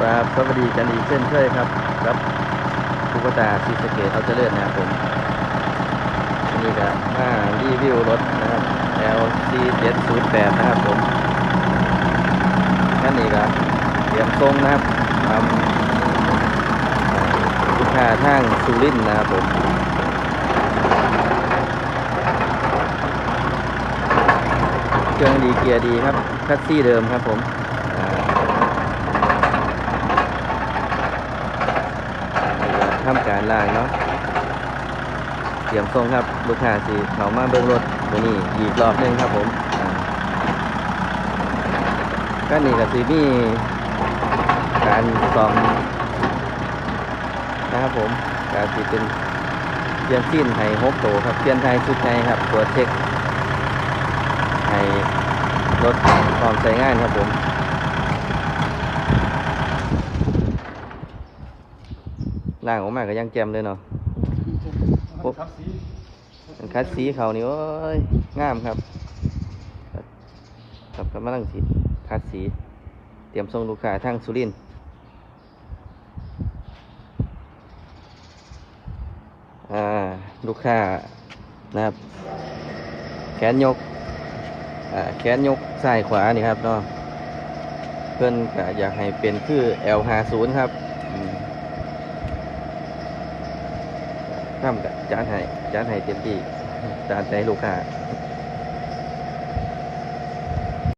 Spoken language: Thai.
ครับสวัสดีกันอีกเช่นเคยครับครับทุกตาซีสเกตเขาเจะเลื่อนนะครับผมอันนี่ก็มารีวิวรถนะครับ LC 708นะครับผมนั่นนี่ก็เตรียมทรงนะครับทำลูกค้าทางสุรินนะครับผมเครื่องดีเกียร์ดีครับคัสซี่เดิมครับผม อ่าทำการล่างเนาะเตรียมส่งครับลูกค้าสิเขามาเบิ่งรถตัวนี้อีกรอบหนึงครับผมก็นี่ก็สิมีการซ่อมนะครับผมการสิเป็นเปลี่ยนสิ้นให้หกโตครับเปลี่ยนไทยชุดไทยครับตรวเช็คให้รถพร้อมใช้งานครับผม ล่างออกมาก็ยังแจ่มเลยเนาะโอ้ครับสีมันคัดสีเขานี่โอ้ยงามครับครับ ครับกำลังสีคัดสี เตรียมส่งลูกค้าทางสุรินทร์อ่าลูกค้านะครับ แขนยกอ่าแขนยกซ้ายขวานี่ครับเนาะเพื่อนก็อยากให้เป็นคือ L50 ครับ อืมทำกับจานให้จานให้เต็มที่จานใจลูกค้า